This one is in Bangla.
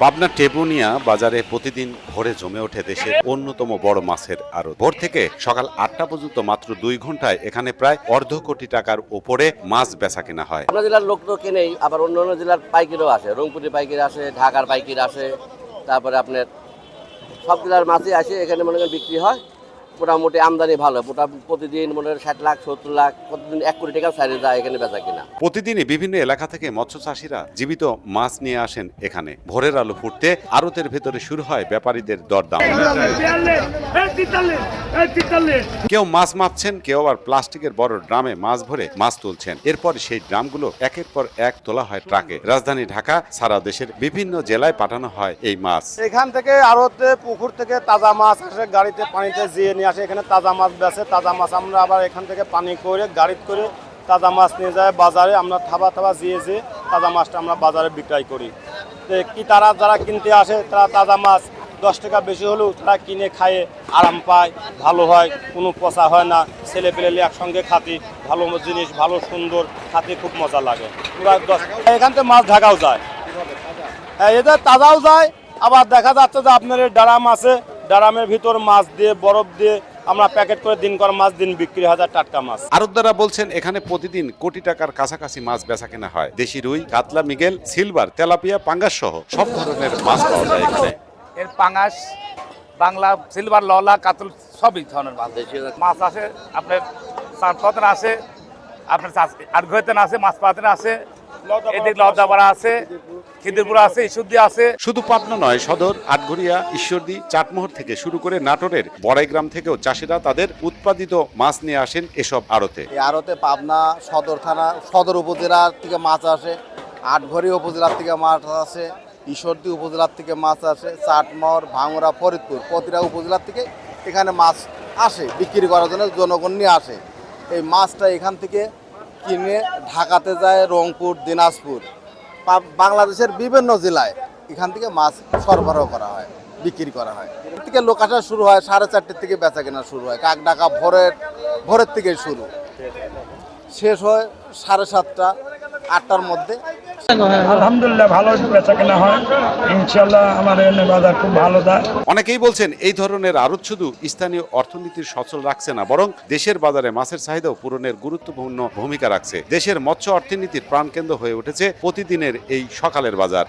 পাবনা টেবুনিয়া বাজারে প্রতিদিন ভোরে জমে ওঠে দেশের অন্যতম বড় মাছের আড়ত। ভোর থেকে সকাল আটটা পর্যন্ত মাত্র দুই ঘন্টায় এখানে প্রায় অর্ধ কোটি টাকার উপরে মাছ বেচা কেনা হয়। অন্য জেলার লোক তো কেনেই, আবার অন্য অন্য জেলার পাইকারিও আসে। রংপুরি পাইকির আসে, ঢাকার পাইকারি আসে, তারপরে আপনার সব জেলার মাছই আসে, এখানে মনে করেন বিক্রি হয়। মোটামুটি আমদানি ভালো। মোটা প্রতিদিন মনে ষাট লাখ সত্তর লাখ প্রতিদিন এক কোটি টাকা সাইডে যায় এখানে বেচা কিনা। প্রতিদিনই বিভিন্ন এলাকা থেকে মৎস্য চাষিরা জীবিত মাছ নিয়ে আসেন এখানে। ভোরের আলো ফুটতে আড়তের ভেতরে শুরু হয় ব্যাপারীদের দরদাম। কেউ মাছ মাপছেন কেউ আবার প্লাস্টিকের বড় ড্রামে মাছ ভরে মাছ তুলছেন। এরপর সেই ড্রামগুলো একের পর এক তোলা হয় ট্রাকে। রাজধানী ঢাকা সারা দেশের বিভিন্ন জেলায় পাঠানো হয় এই মাছ। এখান থেকে আড়তে পুকুর থেকে তাজা মাছ আসে গাড়িতে পানিতে জিয়ে নিয়ে আসে, এখানে তাজা মাছ বেচে, তাজা মাছ আমরা আবার এখান থেকে পানি করে গাড়িতে করে তাজা মাছ নিয়ে যায় বাজারে। আমরা থাবা থাবা জিয়ে যেয়ে তাজা মাছটা আমরা বাজারে বিক্রয় করি। কি তারা যারা কিনতে আসে, তারা তাজা মাছ দশ টাকা বেশি হলেও তারা কিনে খায়, আরাম পায়, ভালো হয়, কোনো পচা হয় না। ছেলে পেলে একসঙ্গে খাতি, ভালো জিনিস, ভালো সুন্দর খাতে, খুব মজা লাগে। এখান থেকে মাছ ঢাকাও যায়। হ্যাঁ এদের তাজাও যায়, আবার দেখা যাচ্ছে যে আপনার ডারাম আছে ডারামের ভিতর মাছ দিয়ে বরফ দিয়ে আমরা প্যাকেট করে দিন কর মাছ দিন বিক্রি হয় যায় টাটকা মাছ। আরতদারা বলছেন এখানে প্রতিদিন কোটি টাকার কাছাকাছি মাছ বেচা কেনা হয়। দেশি রুই কাতলা মিগেল সিলভার তেলাপিয়া পাঙ্গাস সহ সব ধরনের মাছ পাওয়া যায় এখানে। এর পাঙাশ বাংলা সিলভার ললা কাতল সবই ধরনের মাছ। মাছ আসে আপনার চারপতন আসে আপনার আটঘয়তন আছে মাছ পাতন আছে এদিক লদাপাড়া আছে খিদিরপুর আছে ইসুদ্দি আছে। শুধু পাবনা নয় সদর আটঘরিয়া ঈশ্বরদী চাটমোহর থেকে শুরু করে নাটোরের বড়াইগ্রাম থেকেও চাষিরা তাদের উৎপাদিত মাছ নিয়ে আসেন এসব আড়তে। এই আড়তে পাবনা সদর থানা সদর উপজেলার থেকে মাছ আসে আটঘরি উপজেলার থেকে মাছ আসে ঈশ্বরদী উপজেলার থেকে মাছ আসে চাটমর ভাঙড়া ফরিদপুর প্রতিটা উপজেলার থেকে এখানে মাছ আসে বিক্রি করার জন্য জনগণ নিয়ে আসে। এই মাছটা এখান থেকে কিনে ঢাকাতে যায় রংপুর, দিনাজপুর বাংলাদেশের বিভিন্ন জেলায়। এখান থেকে মাছ সরবরাহ করা হয়, বিক্রি করা হয়। থেকে লোক আসা শুরু হয় সাড়ে চারটের থেকে বেচা কেনা শুরু হয়। কাক ডাকা ভোরের ভোরের থেকে শুরু। শেষ হয় সাড়ে সাতটা, আটটার মধ্যে আলহামদুলিল্লাহ, ভালো বেচা কেনা হয়। ইনশাল্লাহ আমার বাজার খুব ভালো দেয় অনেকেই বলছেন এই ধরনের আড়ত শুধু স্থানীয় অর্থনীতির সচল রাখছে না, বরং দেশের বাজারে মাছের চাহিদাও পূরণের গুরুত্বপূর্ণ ভূমিকা রাখছে। দেশের মৎস্য অর্থনীতির প্রাণকেন্দ্র হয়ে উঠেছে প্রতিদিনের এই সকালের বাজার।